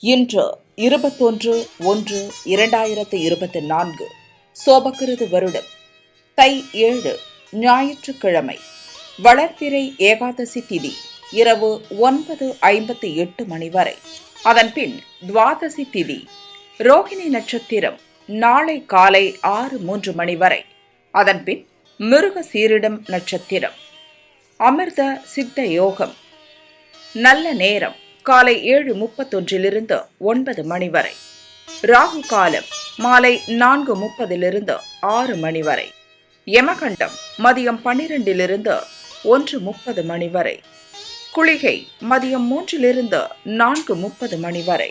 இன்று இருபத்தொன்று ஒன்று இரண்டாயிரத்து இருபத்தி நான்கு சோபக்கிருது வருடம் தை ஏழு ஞாயிற்றுக்கிழமை வளர்பிறை ஏகாதசி திதி இரவு ஒன்பது ஐம்பத்தி எட்டு மணி வரை. அதன்பின் துவாதசி திதி ரோகிணி நட்சத்திரம் நாளை காலை ஆறு மூன்று மணி வரை. அதன்பின் மிருக சீரிடம் நட்சத்திரம். அமிர்த சித்த யோகம். நல்ல நேரம். காலை ஏழு முப்பத்தொன்றிலிருந்து ஒன்பது மணி வரை. ராகு காலம் மாலை நான்கு முப்பதிலிருந்து ஆறு மணி வரை. யமகண்டம் மதியம் பன்னிரெண்டிலிருந்து ஒன்று முப்பது மணி வரை. குளிகை மதியம் மூன்றிலிருந்து நான்கு முப்பது மணி வரை.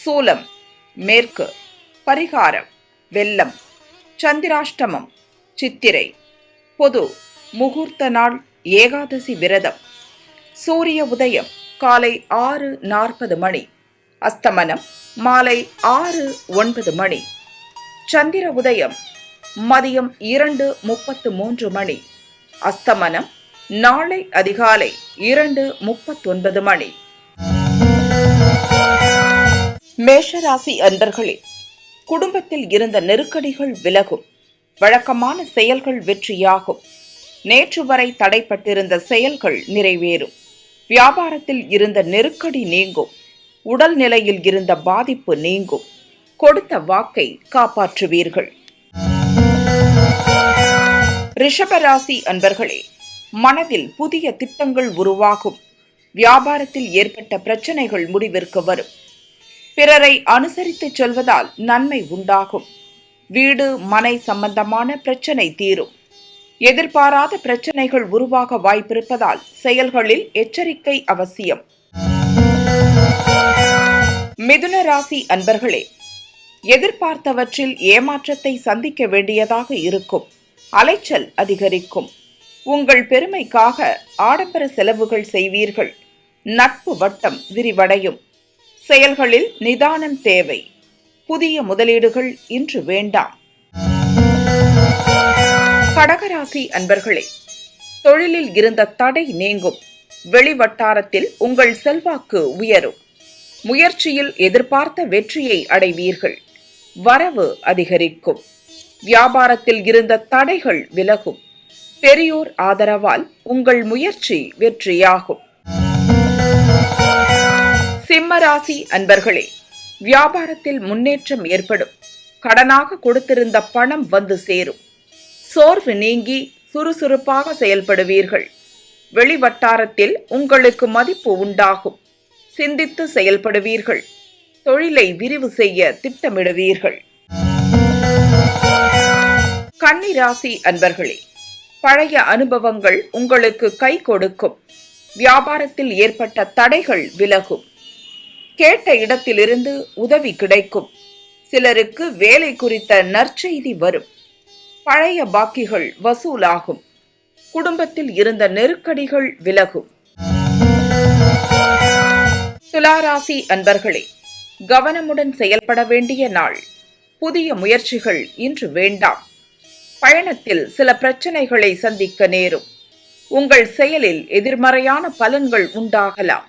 சூலம் மேற்கு பரிகாரம் வெள்ளம் சந்திராஷ்டமம் சித்திரை பொது முகூர்த்த நாள் ஏகாதசி விரதம். சூரிய உதயம் காலை ஆறு நாற்பது மணி. அஸ்தமனம் மாலை ஆறு ஒன்பது மணி. சந்திர உதயம் மதியம் இரண்டு முப்பத்து மூன்று மணி. அஸ்தமனம் நாளை அதிகாலை இரண்டு முப்பத்தொன்பது மணி. மேஷராசி அன்பர்களே குடும்பத்தில் இருந்த நெருக்கடிகள் விலகும். வழக்கமான செயல்கள் வெற்றியாகும். நேற்று வரை தடைப்பட்டிருந்த செயல்கள் நிறைவேறும். வியாபாரத்தில் இருந்த நெருக்கடி நீங்கும். உடல் நிலையில் இருந்த பாதிப்பு நீங்கும். கொடுத்த வாக்கை காப்பாற்றுவீர்கள். ரிஷபராசி அன்பர்களே மனதில் புதிய திட்டங்கள் உருவாகும். வியாபாரத்தில் ஏற்பட்ட பிரச்சனைகள் முடிவிற்கு வரும். பிறரை அனுசரித்துச் செல்வதால் நன்மை உண்டாகும். வீடு மனை சம்பந்தமான பிரச்சனை தீரும். எதிர்பாராத பிரச்சனைகள் உருவாக வாய்ப்பிருப்பதால் செயல்களில் எச்சரிக்கை அவசியம். மிதுன ராசி அன்பர்களே எதிர்பார்த்தவற்றில் ஏமாற்றத்தை சந்திக்க வேண்டியதாக இருக்கும். அலைச்சல் அதிகரிக்கும். உங்கள் பெருமைக்காக ஆடம்பர செலவுகள் செய்வீர்கள். நட்பு வட்டம் விரிவடையும். செயல்களில் நிதானம் தேவை. புதிய முதலீடுகள் இன்று வேண்டாம். கடகராசி அன்பர்களே தொழிலில் இருந்த தடை நீங்கும். வெளிவட்டாரத்தில் உங்கள் செல்வாக்கு உயரும். முயற்சியில் எதிர்பார்த்த வெற்றியை அடைவீர்கள். வரவு அதிகரிக்கும். வியாபாரத்தில் இருந்த தடைகள் விலகும். பெரியோர் ஆதரவால் உங்கள் முயற்சி வெற்றியாகும். சிம்மராசி அன்பர்களே வியாபாரத்தில் முன்னேற்றம் ஏற்படும். கடனாக கொடுத்திருந்த பணம் வந்து சேரும். சோர்வு நீங்கி சுறுசுறுப்பாக செயல்படுவீர்கள். வெளிவட்டாரத்தில் உங்களுக்கு மதிப்பு உண்டாகும். சிந்தித்து செயல்படுவீர்கள். தொழிலை விரிவு செய்ய திட்டமிடுவீர்கள். கன்னிராசி அன்பர்களே பழைய அனுபவங்கள் உங்களுக்கு கை கொடுக்கும். வியாபாரத்தில் ஏற்பட்ட தடைகள் விலகும். கேட்ட இடத்திலிருந்து உதவி கிடைக்கும். சிலருக்கு வேலை குறித்த நற்செய்தி வரும். பழைய பாக்கிகள் வசூலாகும். குடும்பத்தில் இருந்த நெருக்கடிகள் விலகும். துலாராசி அன்பர்களே கவனமுடன் செயல்பட வேண்டிய நாள். புதிய முயற்சிகள் இன்று வேண்டாம். பயணத்தில் சில பிரச்சனைகளை சந்திக்க நேரும். உங்கள் செயலில் எதிர்மறையான பலன்கள் உண்டாகலாம்.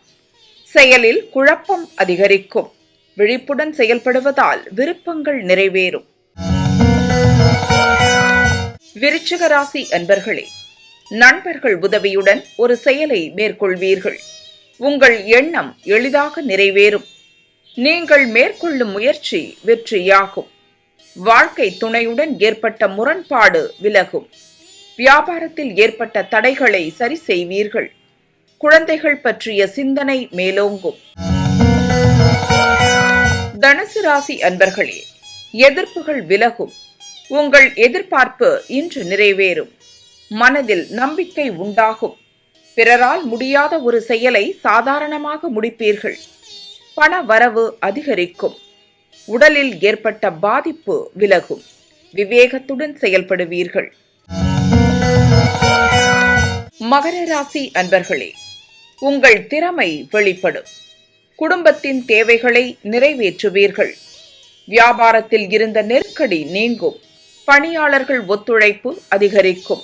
செயலில் குழப்பம் அதிகரிக்கும். விழிப்புடன் செயல்படுவதால் விருப்பங்கள் நிறைவேறும். விருச்சிக ராசி அன்பர்களே நண்பர்கள் உதவியுடன் ஒரு செயலை மேற்கொள்வீர்கள். உங்கள் எண்ணம் எளிதாக நிறைவேறும். நீங்கள் மேற்கொள்ளும் முயற்சி வெற்றியாகும். வாழ்க்கை துணையுடன் ஏற்பட்ட முரண்பாடு விலகும். வியாபாரத்தில் ஏற்பட்ட தடைகளை சரி செய்வீர்கள். குழந்தைகள் பற்றிய சிந்தனை மேலோங்கும். தனுசு ராசி அன்பர்களே எதிர்ப்புகள் விலகும். உங்கள் எதிர்பார்ப்பு இன்று நிறைவேறும். மனதில் நம்பிக்கை உண்டாகும். பிறரால் முடியாத ஒரு செயலை சாதாரணமாக முடிப்பீர்கள். பண வரவு அதிகரிக்கும். உடலில் ஏற்பட்ட பாதிப்பு விலகும். விவேகத்துடன் செயல்படுவீர்கள். மகர ராசி அன்பர்களே உங்கள் திறமை வெளிப்படும். குடும்பத்தின் தேவைகளை நிறைவேற்றுவீர்கள். வியாபாரத்தில் இருந்த நெருக்கடி நீங்கும். பணியாளர்கள் ஒத்துழைப்பு அதிகரிக்கும்.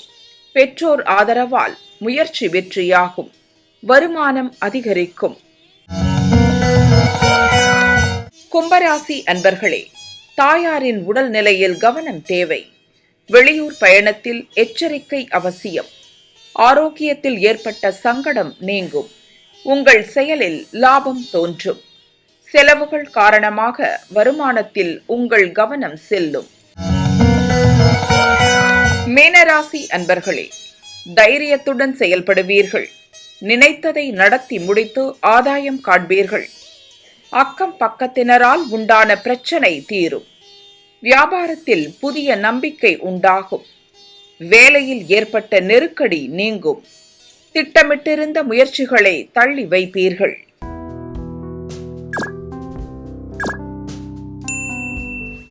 பெற்றோர் ஆதரவால் முயற்சி வெற்றியாகும். வருமானம் அதிகரிக்கும். கும்பராசி அன்பர்களே தாயாரின் உடல் நிலையில் கவனம் தேவை. வெளியூர் பயணத்தில் எச்சரிக்கை அவசியம். ஆரோக்கியத்தில் ஏற்பட்ட சங்கடம் நீங்கும். உங்கள் செயலில் லாபம் தோன்றும். செலவுகள் காரணமாக வருமானத்தில் உங்கள் கவனம் செல்லும். மீனராசி அன்பர்களே தைரியத்துடன் செயல்படுவீர்கள். நினைத்ததை நடத்தி முடித்து ஆதாயம் காண்பீர்கள். அக்கம் பக்கத்தினரால் உண்டான பிரச்சனை தீரும். வியாபாரத்தில் புதிய நம்பிக்கை உண்டாகும். வேலையில் ஏற்பட்ட நெருக்கடி நீங்கும். திட்டமிட்டிருந்த முயற்சிகளை தள்ளி வைப்பீர்கள்.